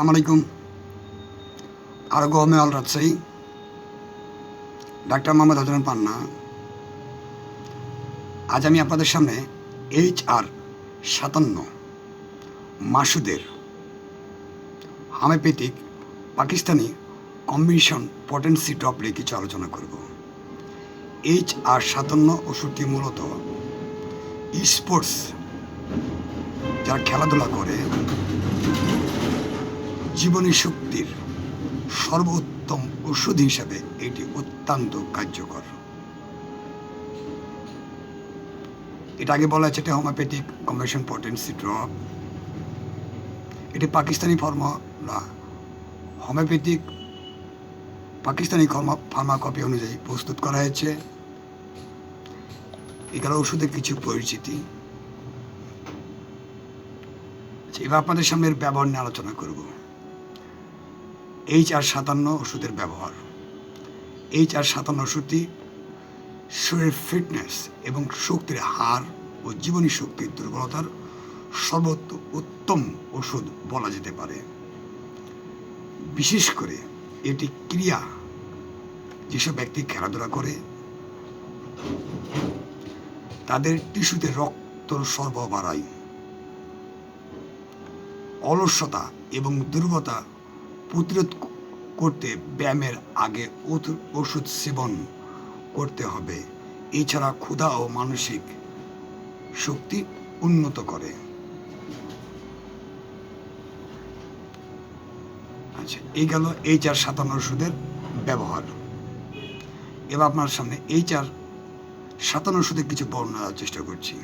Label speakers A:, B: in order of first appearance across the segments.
A: আলাইকুম। আরোগ্য হোমে অল রাজশাহী। ডাক্তার মোহাম্মদ হজরত পান্না। আজ আমি আপনাদের সামনে এইচ আর সাতান্ন মাসুদের homoeopathic Pakistani combination potency drop নিয়ে কিছু আলোচনা করব। এইচ আর সাতান্ন ওষুধটি মূলত স্পোর্টস যারা খেলাধুলা করে জীবনী শক্তির সর্বোত্তম ওষুধ হিসাবে এটি অত্যন্ত কার্যকর। এটা আগে বলা আছে এটা হোমিওপ্যাথিক কম্বিনেশন পটেন্সি ড্রপ। এটি Pakistani formula homoeopathic Pakistani pharmacopoeia অনুযায়ী প্রস্তুত করা হয়েছে। এগুলো ওষুধের কিছু পরিচিতি। আচ্ছা, এবার আপনাদের সামনে ব্যবহার নিয়ে আলোচনা করব। এইচ আর সাতান্ন ওষুধের ব্যবহার। এইচ আর সাতান্ন ওষুধটি শরীরের ফিটনেস এবং শক্তির হার ও জীবনী শক্তির দুর্বলতার সর্বোত্ত উত্তম ওষুধ বলা যেতে পারে। বিশেষ করে এটি ক্রিয়া, যেসব ব্যক্তি খেলাধুলা করে, তাদের টিস্যুতে রক্ত সর্ব বাড়ায়। অলসতা এবং দুর্বলতা প্রতিরোধ করতে ব্যায়ামের আগে ওষুধ সেবন করতে হবে। এছাড়া ক্ষুধা ও মানসিক শক্তি উন্নত করে। আচ্ছা এই গেল এই চার সাতান্ন ওষুধের ব্যবহার। এবার আপনার সামনে এই চার সাতান্ন ওষুধের কিছু বর্ণনা দেওয়ার চেষ্টা করছি।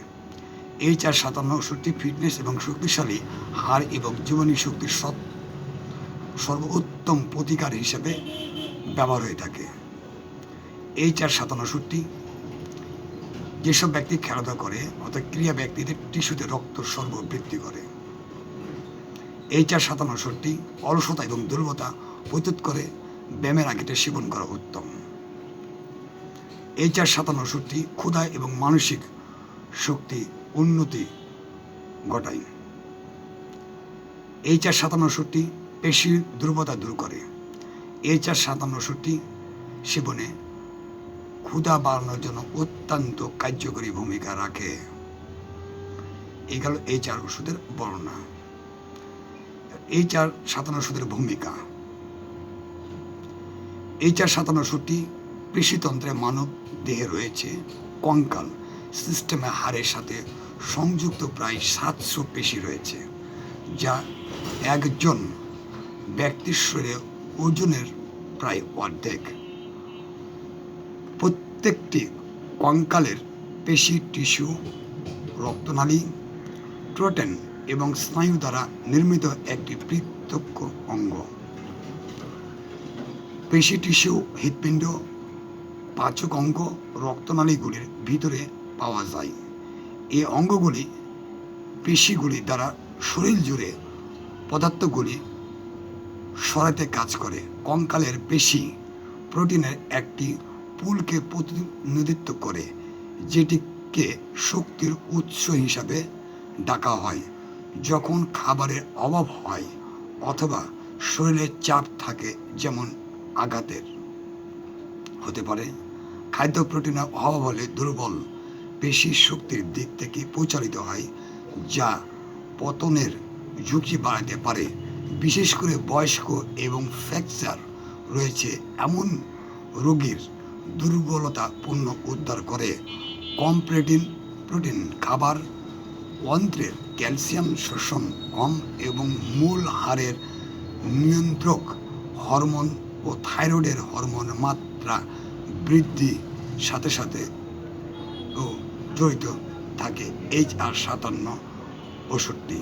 A: এই চার সাতান্ন ওষুধটি ফিটনেস এবং শক্তিশালী হাড় এবং জীবনী শক্তির সব সর্বোত্তম প্রতিকার হিসেবে ব্যবহার হয়ে থাকে। এই চার সাতান্ন ওষুধটি যেসব ব্যক্তি খেলাধুলা করে, অর্থাৎ ক্রিয়া ব্যক্তিদের টিস্যুতে রক্ত সর্ব বৃদ্ধি করে। এই চার সাতান্ন ওষুধটি অলসতা এবং দুর্বলতা প্রতিরোধ করে ব্যায়ামের আগেটা সেবন করা উত্তম। এই চার সাতান্ন ওষুধটি ক্ষুধা এবং মানসিক শক্তি উন্নতি ঘটায়। এই চার সাতান্ন ওষুধটি পেশির দুর্বলতা দূর করে। এই চার সাতান্ন ওষুধটি সেবনে ক্ষুধা বাড়ানোর জন্য অত্যন্ত কার্যকরী ভূমিকা রাখে। এই গেল এই চার ওষুধের বর্ণনা। এই চার সাতান্ন ওষুধের ভূমিকা। এই চার সাতান্ন ওষুধটি পেশিতন্ত্রে মানব দেহে রয়েছে কঙ্কাল। সিস্টেমে হাড়ের সাথে সংযুক্ত প্রায় সাতশো পেশি রয়েছে, যা একজন ব্যক্তির শরীরে ওজনের প্রায় অর্ধেক। প্রত্যেকটি কঙ্কালের পেশি, টিস্যু, রক্তনালী প্রোটেন এবং স্নায়ু দ্বারা নির্মিত একটি পৃথক অঙ্গ। পেশি, টিস্যু, হৃৎপিণ্ড, পাচক অঙ্গ, রক্তনালীগুলির ভিতরে পাওয়া যায়। এই অঙ্গগুলি পেশিগুলি দ্বারা শরীর জুড়ে পদার্থগুলি সরাতে কাজ করে। কঙ্কালের পেশি প্রোটিনের একটি পুলকে প্রতিনিধিত্ব করে, যেটিকে শক্তির উৎস হিসাবে ডাকা হয়। যখন খাবারের অভাব হয় অথবা শরীরে চাপ থাকে, যেমন আঘাতের, হতে পারে। খাদ্য প্রোটিনের অভাব হলে দুর্বল পেশি শক্তির দিক থেকে প্রচারিত হয়, যা পতনের ঝুঁকি বাড়াতে পারে। বিশেষ করে বয়স্ক এবং ফ্র্যাকচার রয়েছে এমন রোগীর দুর্বলতা পূর্ণ উদ্ধার করে। কম প্রোটিন প্রোটিন খাবার অন্ত্রের ক্যালসিয়াম শোষণ কম এবং মূল হাড়ের নিয়ন্ত্রক হরমোন ও থাইরয়েডের হরমোন মাত্রা বৃদ্ধি সাথে সাথে ও জড়িত থাকে। এইচ আর সাতান্ন ওষুধটি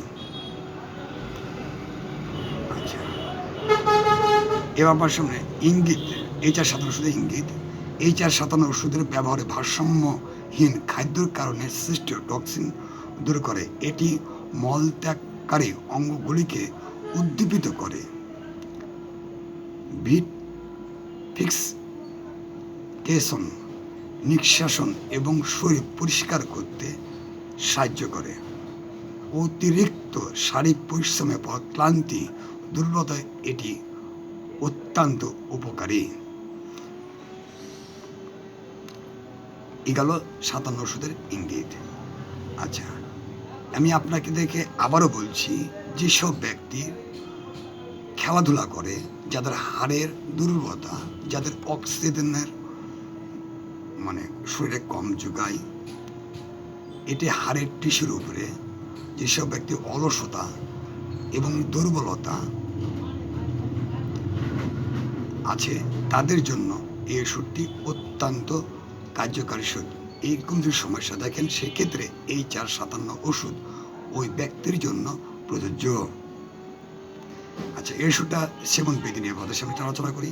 A: আচ্ছা এবার আমার সামনে ইঙ্গিত এইচ আর ওষুধের ইঙ্গিত এইচ আর সাতান্ন ওষুধের ব্যবহারে ভারসাম্যহীন খাদ্যের কারণে সৃষ্ট টক্সিন দূর করে। এটি মলত্যাগকারী অঙ্গগুলিকে উদ্দীপিত করে। ভিট ফিক্স টেশন নিঃশ্বাসন এবং শরীর পরিষ্কার করতে সাহায্য করে। অতিরিক্ত শারীরিক পরিশ্রমের পর ক্লান্তি দুর্বলতায় এটি অত্যন্ত উপকারী। এই গেল সাতান্ন ওষুধের ইঙ্গিত। আচ্ছা আমি আপনাকে দেখে আবারও বলছি, যেসব ব্যক্তি খেলাধুলা করে, যাদের হাড়ের দুর্বলতা, যাদের অক্সিজেনের মানে শরীরে কম যোগায়, এটি হাড়ের টিস্যুর উপরে, যেসব ব্যক্তি অলসতা এবং দুর্বলতা আছে, তাদের জন্য এই ওষুধটি অত্যন্ত কার্যকারী ওষুধ। এইরকম যদি সমস্যা দেখেন, সেক্ষেত্রে এই চার সাতান্ন ওষুধ ওই ব্যক্তির জন্য প্রযোজ্য। আচ্ছা এই ওষুধটা সেবন বিধি নিয়ে আমাদের সামনে আলোচনা করি।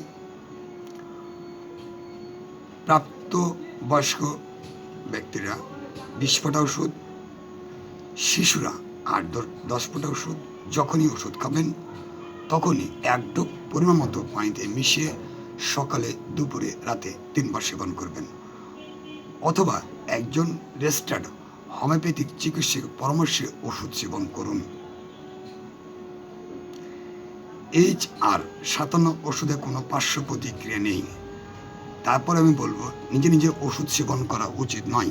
A: প্রাপ্ত বয়স্ক ব্যক্তিরা বিশ ফোঁটা ওষুধ, শিশুরা আট দশ ফোঁটা ওষুধ, যখনই ওষুধ খাবেন তখনই এক ডোক পরিমাণ মতো পানিতে মিশিয়ে সকালে দুপুরে রাতে তিনবার সেবন করবেন। অথবা একজন রেজিস্টার্ড হোমিওপ্যাথিক চিকিৎসক পরামর্শে ওষুধ সেবন করুন। এইচ আর সাতান্ন ওষুধে কোনো পার্শ্ব প্রতিক্রিয়া নেই। তারপর আমি বলব, নিজে নিজে ওষুধ সেবন করা উচিত নয়।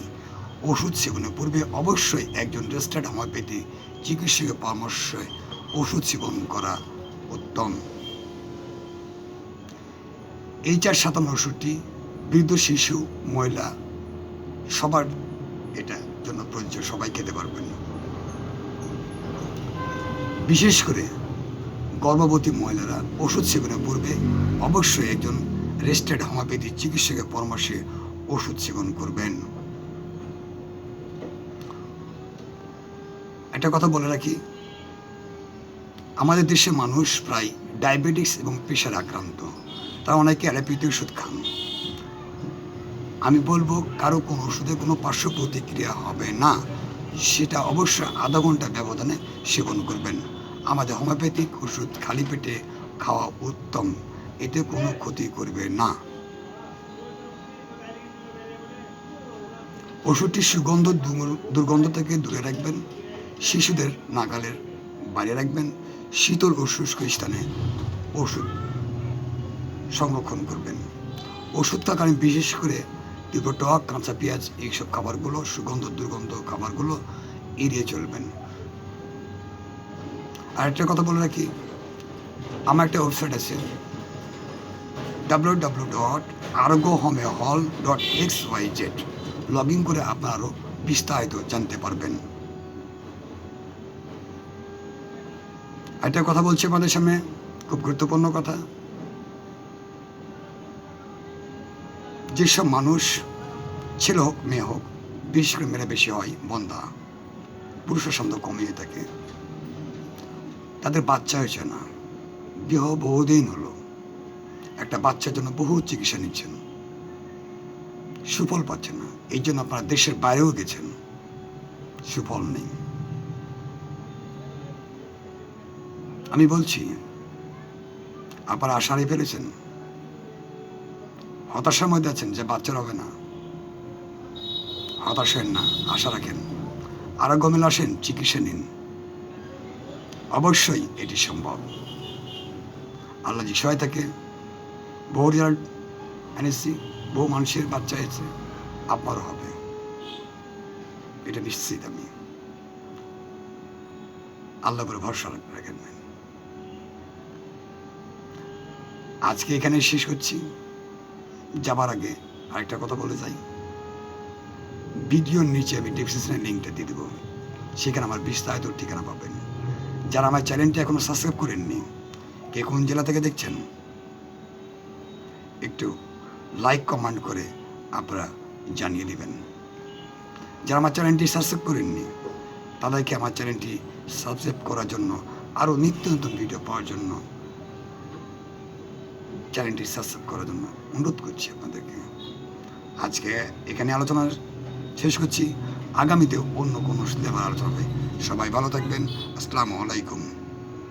A: ওষুধ সেবনের পূর্বে অবশ্যই একজন রেজিস্টার্ড হোমিওপ্যাথি চিকিৎসকের পরামর্শে ওষুধ সেবন করা উত্তম। এই চার সাতান্ন ওষুধটি বৃদ্ধ, শিশু, মহিলা, সবার এটা জন্য প্রযোজ্য, সবাই খেতে পারবেন বিশেষ করে গর্ভবতী মহিলারা ওষুধ সেবনের পূর্বে অবশ্যই একজন রেজিস্টার্ড হোমিওপ্যাথি চিকিৎসকের পরামর্শে ওষুধ সেবন করবেন। একটা কথা বলে রাখি আমাদের দেশে মানুষ প্রায় ডায়াবেটিস এবং প্রেশার আক্রান্ত। তারা অনেকে অ্যালোপ্যাথি ওষুধ খান। আমি বলব, কারও কোনো ওষুধে কোনো পার্শ্ব প্রতিক্রিয়া হবে না। সেটা অবশ্যই আধা ঘণ্টা ব্যবধানে সেবন করবেন। আমাদের হোমিওপ্যাথিক ওষুধ খালি পেটে খাওয়া উত্তম। এতে কোনো ক্ষতি করবে না। ওষুধটি সুগন্ধ দুর্গন্ধ থেকে দূরে রাখবেন। শিশুদের নাগালের বাইরে রাখবেন। শীতল ও শুষ্ক স্থানে ওষুধ সংরক্ষণ করবেন। ওষুধ থাকালীন বিশেষ করে তীব্র টক কাঁচা পেঁয়াজ এইসব খাবারগুলো, সুগন্ধ, দুর্গন্ধ খাবারগুলো এড়িয়ে চলবেন। আর একটা কথা বলে রাখি, আমার একটা ওয়েবসাইট আছে ডাব্লিউ ডাব্লিউ ডট আরোগ্য হোমে হল dot X Y Z log in করে আপনারা আরও বিস্তারিত জানতে পারবেন। একটা কথা বলছি আমাদের সামনে? খুব গুরুত্বপূর্ণ কথা। যেসব মানুষ ছেলে হোক, মেয়ে হোক, বিশেষ করে মেয়েরা বেশি হয়, বন্ধা, পুরুষের সন্দেহ কমিয়ে থাকে, তাদের বাচ্চা হয়েছে না। বিবাহ বহুদিন হলো। একটা বাচ্চার জন্য বহু চিকিৎসা নিচ্ছেন। সুফল পাচ্ছেন না। এই জন্য আপনারা দেশের বাইরেও গেছেন। সুফল নেই। আমি বলছি, আপনারা আশা হারিয়ে ফেলেছেন। হতাশার মধ্যে আছেন যে বাচ্চার হবে না। হতাশ হেন না, আশা রাখেন। আরোগ্য মেলা আসেন, চিকিৎসা নিন। অবশ্যই এটি সম্ভব। আল্লাহ যে সহায় থাকে, বহু রেজাল্ট এনেছি, বহু মানুষের বাচ্চা হয়েছে, আপনারও হবে। এটা নিশ্চিত আমি। আল্লাহ করে ভরসা রাখেন। আজকে এখানে শেষ করছি। যাবার আগে আরেকটা কথা বলে যাই। ভিডিওর নিচে আমি ডিসক্রিপশনের লিঙ্কটা দিয়ে দেবো। সেখানে আমার বিস্তারিত ঠিকানা পাবেন। যারা আমার চ্যানেলটি এখনও সাবস্ক্রাইব করেননি, কে কোন জেলা থেকে দেখছেন, একটু লাইক কমেন্ট করে আপনারা জানিয়ে দেবেন। যারা আমার চ্যানেলটি সাবস্ক্রাইব করেননি, তাদেরকে আমার চ্যানেলটি সাবস্ক্রাইব করার জন্য আরও নিত্য নতুন ভিডিও পাওয়ার জন্য চ্যানেলটি সাবস্ক্রাইব করার জন্য অনুরোধ করছি আপনাদেরকে। আজকে এখানে আলোচনা শেষ করছি। আগামীতে অন্য কোনো আলোচনা হবে। সবাই ভালো থাকবেন। আসসালামু আলাইকুম।